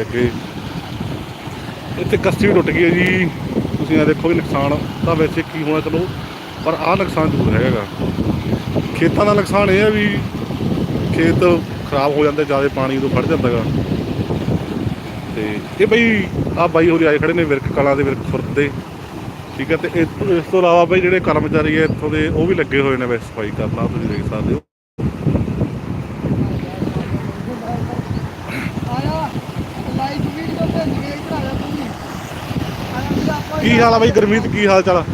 ਅੱਗੇ। ਇੱਥੇ ਕੱਸੀ ਟੁੱਟ ਗਈ ਹੈ ਜੀ। ਤੁਸੀਂ ਇਹ ਦੇਖੋ ਵੀ ਨੁਕਸਾਨ ਤਾਂ ਵੈਸੇ ਕੀ ਹੋਣਾ ਚਲੋ, ਪਰ ਆਹ ਨੁਕਸਾਨ ਜ਼ਰੂਰ ਹੈਗਾ। ਖੇਤਾਂ ਦਾ ਨੁਕਸਾਨ ਇਹ ਹੈ ਵੀ ਖੇਤ ਖਰਾਬ ਹੋ ਜਾਂਦੇ, ਜ਼ਿਆਦਾ ਪਾਣੀ ਉਦੋਂ ਫੜ ਜਾਂਦਾਗਾ ਤੇ ਇਹ ਬਈ ਆ ਬਾਈ ਹੋਰੀ ਆਏ ਖੜੇ ਨੇ ਵਿਰਕ ਕਲਾਂ ਦੇ, ਵਿਰਕ ਖੁਰਦ ਦੇ। ਠੀਕ ਹੈ, ਤੇ ਇਹ- ਇਸ ਤੋਂ ਇਲਾਵਾ ਬਈ ਜਿਹੜੇ ਕਰਮਚਾਰੀ ਹੈ ਇੱਥੋਂ ਦੇ, ਉਹ ਵੀ ਲੱਗੇ ਹੋਏ ਨੇ ਵੈਸੇ ਸਫ਼ਾਈ ਕਰਨਾ ਤੁਸੀਂ ਦੇਖ ਸਕਦੇ ਹੋ ਆਇਆ ਲਾਈਟ ਵੀਡੀਓ ਤੇ ਨਿਕਲ ਇੱਧਰ ਆ ਜਾ ਤੂੰ ਵੀ ਆਇਆ ਵੀ ਆਪਾਂ ਕੀ ਹਾਲ ਆ ਬਈ ਗਰਮੀਤ? ਕੀ ਹਾਲ ਚਾਲ ਆ?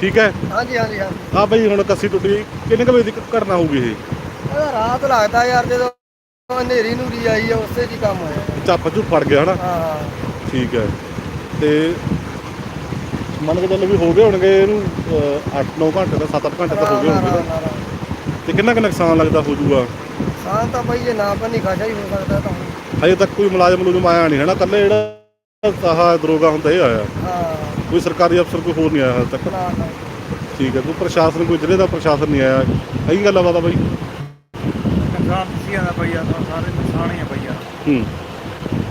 ਠੀਕ ਹੈ? ਹਾਂਜੀ ਹਾਂਜੀ ਹਾਂ ਆ ਬਈ ਹੁਣ ਕੱਸੀ ਟੁੱਟ ਗਈ। ਕਿੰਨੇ ਕੁ ਵਜੇ ਦੀ ਘਟਨਾ ਹੋਊਗੀ ਇਹ? ਉਹਦਾ ਰਾਤ ਲੱਗਦਾ ਯਾਰ ਜਦੋਂ ਹਨੇਰੀ ਨੂਰੀ ਆਈ ਆ ਉਸੇ ਜੀ ਕੰਮ ਹੋਇਆ। ਚੱਪ ਚੁੱਪ ਫੜ ਗਿਆ ਹਨਾ? ਹਾਂ ਹਾਂ। ਠੀਕ ਹੈ। ਤੇ ਮੰਨ ਕੇ ਚੱਲ ਵੀ ਹੋ ਗਏ ਹੋਣਗੇ ਇਹਨੂੰ 8-9 ਘੰਟੇ ਦਾ 7-8 ਘੰਟੇ ਤਾਂ ਹੋ ਗਏ ਨਾ, ਹੋਣਗੇ ਨਾ, ਨਾ। ਨਾ, ਨਾ। ਤੇ ਕਿੰਨਾ ਕੁ ਨੁਕਸਾਨ ਲੱਗਦਾ ਹੋ ਜਾਊਗਾ? ਸਾਂ ਤਾਂ ਬਈ ਜੇ ਨਾ ਪੰਨੀ ਖਾਸ਼ਾ ਹੀ ਹੋ ਸਕਦਾ ਤਾਂ। ਹਜੇ ਤੱਕ ਕੋਈ ਮੁਲਾਜ਼ਮ ਮੁਲਾਜ਼ਮ ਆਇਆ ਨਹੀਂ ਹਨਾ? ਕੱਲੇ ਜਿਹੜਾ ਆਹ ਦਰੋਗਾ ਹੁੰਦਾ ਇਹ ਆਇਆ। ਹਾਂ। ਕੋਈ ਸਰਕਾਰੀ ਅਫਸਰ ਕੋਈ ਹੋਰ ਨਹੀਂ ਆਇਆ ਹਾਲੇ ਤੱਕ। ਨਾ ਨਾ। ਠੀਕ ਹੈ ਕੋਈ ਪ੍ਰਸ਼ਾਸਨ ਕੋਈ ਜ਼ਿਲ੍ਹੇ ਦਾ ਪ੍ਰਸ਼ਾਸਨ ਨਹੀਂ ਆਇਆ। ਇਹੀ ਗੱਲ ਬਾਤ ਬਾਈ। ਨੁਕਸਾਨ ਤੁਸੀਂ ਦਾ ਪਈ ਆ ਸਾਰੇ ਨੁਕਸਾਨ ਹੀ ਆ ਪਈ ਆ ਹੂੰ।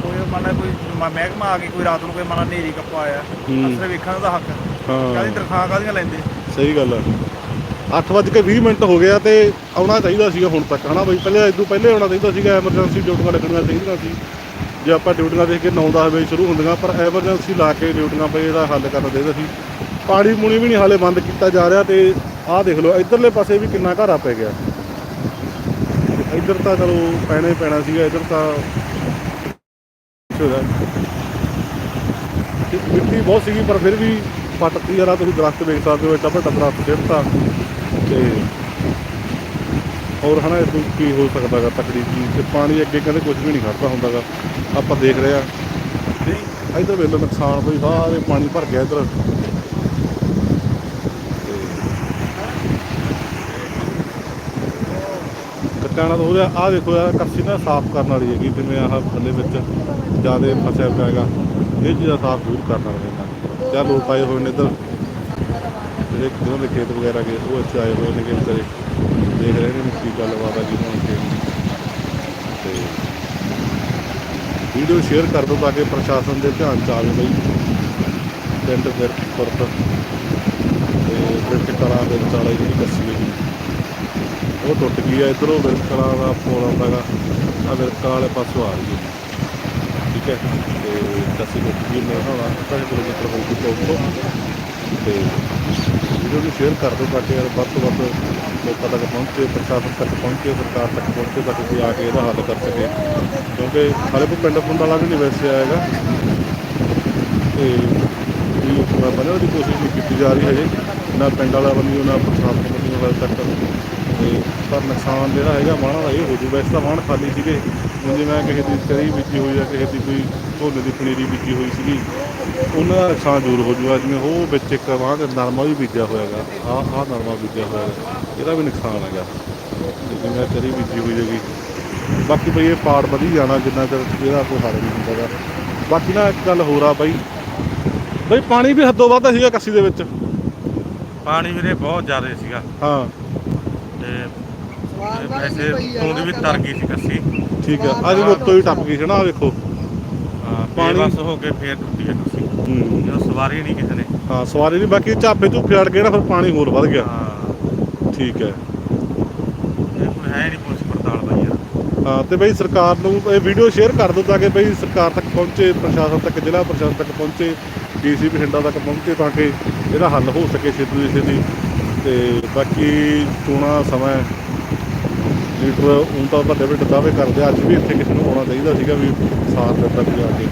ਕੋਈ ਮੰਨ ਲਾ ਕੋਈ ਮ- ਮਹਿਕਮਾ ਆ ਕੇ ਕੋਈ ਰਾਤ ਨੂੰ ਕੋਈ ਮੰਨ ਲਾ ਨੇਰੀ ਕੱਪਾ ਆਇਆ। ਹੂੰ। ਅਸਰ ਵੇਖਣ ਦਾ ਹੱਕ ਕਾਹਦੀ ਹਾਂ। ਤਨਖਾਹ ਕਾਹਦੀਆਂ ਲੈਂਦੇ? ਸਹੀ ਗੱਲ ਆ। 8:20 ਮਿੰਟ ਹੋ ਗਿਆ ਤੇ ਆਉਣਾ ਚਾਹੀਦਾ ਸੀਗਾ ਹੁਣ ਤੱਕ ਹਨਾ ਬਈ? ਪਹਿਲੇ ਇਦੋਂ ਪਹਿਲੇ ਆਉਣਾ ਚਾਹੀਦਾ ਸੀਗਾ ਐਮਰਜੈਂਸੀ ਡਿਊਟੀਆਂ ਲੱਗਣੀਆਂ ਚਾਹੀਦੀਆਂ ਸੀ। ਜੇ ਆਪਾਂ ਡਿਊਟੀਆਂ ਦੇਖ ਕੇ 9-10 ਵਜੇ ਸ਼ੁਰੂ ਹੁੰਦੀਆਂ, ਪਰ ਐਮਰਜੈਂਸੀ ਲਾ ਕੇ ਡਿਊਟੀਆਂ ਪਈ ਇਹਦਾ ਹੱਲ ਕਰਨਾ ਚਾਹੀਦਾ ਸੀ। ਪਾਣੀ ਪੂਣੀ ਵੀ ਨਹੀਂ ਹਾਲੇ ਬੰਦ ਕੀਤਾ ਜਾ ਰਿਹਾ ਤੇ ਆਹ ਦੇਖ ਲਓ, ਇਧਰਲੇ ਪਾਸੇ ਵੀ ਕਿੰਨਾ ਘਾਰਾ ਪੈ ਗਿਆ। ਤੇ ਇੱਧਰ ਤਾਂ ਚਲੋ ਪੈਣਾ ਹੀ ਪੈਣਾ ਸੀਗਾ, ਇੱਧਰ ਤਾਂ ਹੋਇਆ। ਮਿੱਟੀ ਬਹੁਤ ਸੀਗੀ, ਪਰ ਫਿਰ ਵੀ ਪੱਟਤੀ ਯਾਰਾ ਤੁਸੀਂ ਦਰਖਤ ਵੇਖ ਸਕਦੇ ਹੋ ਇੱਡਾ ਵੱਡਾ ਦਰਖਤ ਸਿੱਟਤਾ। ਤੇ ਹੋਰ ਹਨਾ ਨੂੰ ਕੀ ਹੋ ਸਕਦਾਗਾ ਤਕੜੀ ਚੀਜ਼ ਤੇ ਪਾਣੀ ਅੱਗੇ ਕਹਿੰਦੇ ਕੁਝ ਵੀ ਨਹੀਂ ਖੜਦਾ ਹੁੰਦਾਗਾ। ਆਪਾਂ ਦੇਖ ਰਹੇ ਆ ਤੇ ਇਧਰ ਵੇਖ ਨੁਕਸਾਨ ਬਈ ਸਾਰੇ ਪਾਣੀ ਭਰ ਗਿਆ ਇਧਰ। ਕਟਾਣਾ ਤਾਂ ਹੋ ਰਿਹਾ, ਆਹ ਦੇਖੋ ਯਾਰ, ਕੱਸੀ ਨਾ ਸਾਫ਼ ਕਰਨ ਵਾਲੀ ਹੈਗੀ, ਜਿਵੇਂ ਆਹ ਥੱਲੇ ਵਿੱਚ ਜ਼ਿਆਦਾ ਫਸਿਆ ਪਿਆ ਹੈਗਾ। ਇਹ ਚੀਜ਼ਾਂ ਸਾਫ਼ ਜ਼ਰੂਰ ਕਰਨਾ ਪੈਂਦਾ ਜਾਂ ਲੋਕ ਆਏ ਹੋਏ ਨੇ ਇੱਧਰ। ਜਿਹੜੇ ਜਿਹਨਾਂ ਦੇ ਖੇਤ ਵਗੈਰਾ ਗਏ, ਉਹ ਇੱਥੇ ਆਏ ਹੋਏ ਨੇਗੇ ਕਿ ਵਿਚਾਰੇ ਦੇਖ ਰਹੇ ਨੇ ਕੀ ਗੱਲਬਾਤ ਆ, ਜਿਹਨਾਂ ਨੂੰ ਤੇ ਵੀਡੀਓ ਸ਼ੇਅਰ ਕਰ ਦਿਓ ਤਾਂ ਕਿ ਪ੍ਰਸ਼ਾਸਨ ਦੇ ਧਿਆਨ ਚ ਆਵੇ ਬਈ, ਪਿੰਡ ਫਿਰ ਫੁਰਤ ਤੇ ਫਿਰ ਦੇ ਵਿਚਾਲੇ ਜਿਹੜੀ ਕੱਸੀ ਹੈਗੀ ਉਹ ਟੁੱਟ ਗਈ ਹੈ ਇਧਰੋਂ ਵਿਰਕਲਾ ਦਾ ਪੁਲ ਆਉਂਦਾਗਾ ਆ ਵਿਰਕਲਾ ਵਾਲੇ ਪਾਸੋਂ ਆ ਰਹੀ ਹੈ। ਠੀਕ ਹੈ, ਤੇ ਕੱਸੀ ਟੁੱਟ ਗਈ, ਮੈਂ ਹੁਣ 8 ਕਿਲੋਮੀਟਰ ਹੋਊਗੀ ਪੁਲ ਤੋਂ ਤੇ ਵੀਡੀਓ ਨੂੰ ਸ਼ੇਅਰ ਕਰ ਦਿਓ ਤਾਂ ਕਿ ਯਾਰ ਵੱਧ ਤੋਂ ਵੱਧ ਲੋਕਾਂ ਤੱਕ ਪਹੁੰਚੇ, ਪ੍ਰਸ਼ਾਸਨ ਤੱਕ ਪਹੁੰਚੇ, ਸਰਕਾਰ ਤੱਕ ਪਹੁੰਚੇ ਤਾਂ ਕਿ ਆ ਕੇ ਇਹਦਾ ਹੱਲ ਕਰ ਸਕੇ ਕਿਉਂਕਿ ਹਾਲੇ ਕੋਈ ਪਿੰਡ ਪੁੰਡ ਵਾਲਾ ਵੀ ਨਹੀਂ ਵੈਸੇ ਆਏਗਾ। ਤੇ ਵੀ ਪੂਰਾ ਬਣਾਉਣ ਦੀ ਕੋਸ਼ਿਸ਼ ਨਹੀਂ ਕੀਤੀ ਜਾ ਰਹੀ ਹਜੇ। ਨਾ ਪਿੰਡ ਵਾਲਾ ਬੰਦੀ ਨਾ ਪ੍ਰਸ਼ਾਸਨ ਬੰਦੀ ਹਾਲੇ ਤੱਕ। ਤੇ ਪਰ ਨੁਕਸਾਨ ਜਿਹੜਾ ਹੈਗਾ, ਵਾਹਣਾਂ ਦਾ ਇਹ ਹੋ ਜੂ ਵੈਸੇ ਤਾਂ ਵਾਹਣ ਖਾਲੀ ਸੀਗੇ। ਹੁਣ ਜਿਵੇਂ ਕਿਸੇ ਦੀ ਚਰੀ ਬੀਜੀ ਹੋਈ ਆ ਕਿਸੇ ਦੀ ਕੋਈ ਢੋਲੇ ਦੀ ਪਨੀਰੀ ਬੀਜੀ ਹੋਈ ਸੀਗੀ। ਉਹਨਾਂ ਦਾ ਨੁਕਸਾਨ ਜ਼ਰੂਰ ਹੋ ਜੂਗਾ ਜਿਵੇਂ ਉਹ ਵਿੱਚ ਇੱਕ ਵਾਹ ਤੇ ਨਰਮਾ ਵੀ ਬੀਜਿਆ ਹੋਇਆਗਾ ਆਹ ਆਹ ਨਰਮਾ ਬੀਜਿਆ ਹੋਇਆ ਹੈਗਾ ਇਹਦਾ ਵੀ ਨੁਕਸਾਨ ਹੈਗਾ। ਜਿਵੇਂ ਚਰੀ ਬੀਜੀ ਹੋਈ ਹੈਗੀ ਬਾਕੀ ਬਈ ਇਹ ਪਾੜ ਵਧੀ ਜਾਣਾ ਜਿੰਨਾ ਚਿਰ ਇਹਦਾ ਕੋਈ ਹੱਲ ਨਹੀਂ ਹੁੰਦਾਗਾ ਬਾਕੀ ਨਾ ਇੱਕ ਗੱਲ ਹੋਰ ਆ ਬਾਈ ਬਈ ਪਾਣੀ ਵੀ ਹੱਦੋਂ ਵੱਧ ਸੀਗਾ ਕੱਸੀ ਦੇ ਵਿੱਚ। ਪਾਣੀ ਵੀਰੇ ਬਹੁਤ ਜ਼ਿਆਦਾ ਸੀਗਾ। ਹਾਂ। ਤੇ ਵੈਸੇ ਆ ਤੂੰ ਵੀ ਤਰ ਗਈ ਸੀ ਕੱਸੀ। ਠੀਕ ਆ ਅੱਜ ਉੱਤੋਂ ਹੀ ਟੱਪ ਗਈ ਸੀ ਨਾ ਆਹ ਵੇਖੋ। ਹਾਂ ਪਾਣੀ- ਬੇਬਸ ਹੋ ਕੇ ਫੇਰ ਟੁੱਟੀ ਆ ਕੱਸੀ। ਹੂੰ। ਸਵਾਰੀ ਨਹੀਂ ਕਿਸੇ ਨੇ। ਹਾਂ ਸਵਾਰੀ ਨਹੀਂ ਬਾਕੀ ਝਾਪੇ ਝੂਪੇ ਅੜ ਗਏ ਨਾ ਫਿਰ ਪਾਣੀ ਹੋਰ ਵੱਧ ਗਿਆ। ਹਾਂ। ਠੀਕ ਹੈ। ਇਹ ਹੈ ਨਹੀਂ ਪੁਲਿਸ ਪੜਤਾਲ ਬਾਈ ਯਾਰ। ਹਾਂ ਤੇ ਬਈ ਸਰਕਾਰ ਨੂੰ ਇਹ ਵੀਡੀਓ ਸ਼ੇਅਰ ਕਰ ਦਿਓ ਤਾਂ ਕਿ ਬਈ ਸਰਕਾਰ ਤੱਕ ਪਹੁੰਚੇ ਪ੍ਰਸ਼ਾਸਨ ਤੱਕ ਜ਼ਿਲ੍ਹਾ ਪ੍ਰਸ਼ਾਸਨ ਤੱਕ ਪਹੁੰਚੇ ਡੀਸੀ ਬਠਿੰਡਾ ਤੱਕ ਪਹੁੰਚੇ ਤਾਂ ਕਿ ਇਹਦਾ ਹੱਲ ਹੋ ਸਕੇ ਛੇਤੀ ਤੋਂ ਛੇਤੀ। ਤੇ ਬਾਕੀ ਚੋਣਾਂ ਸਮਾਂ ਹੈ। ਲੀਡਰ ਹੁਣ ਤਾਂ ਵੱਡੇ ਵੱਡੇ ਦਾਅਵੇ ਕਰਦੇ ਆ, ਅੱਜ ਵੀ ਇੱਥੇ ਕਿਸੇ ਨੂੰ ਆਉਣਾ ਚਾਹੀਦਾ ਸੀਗਾ ਵੀ ਸਾਥ ਦਿੱਤਾ ਵੀ ਆ ਕੇ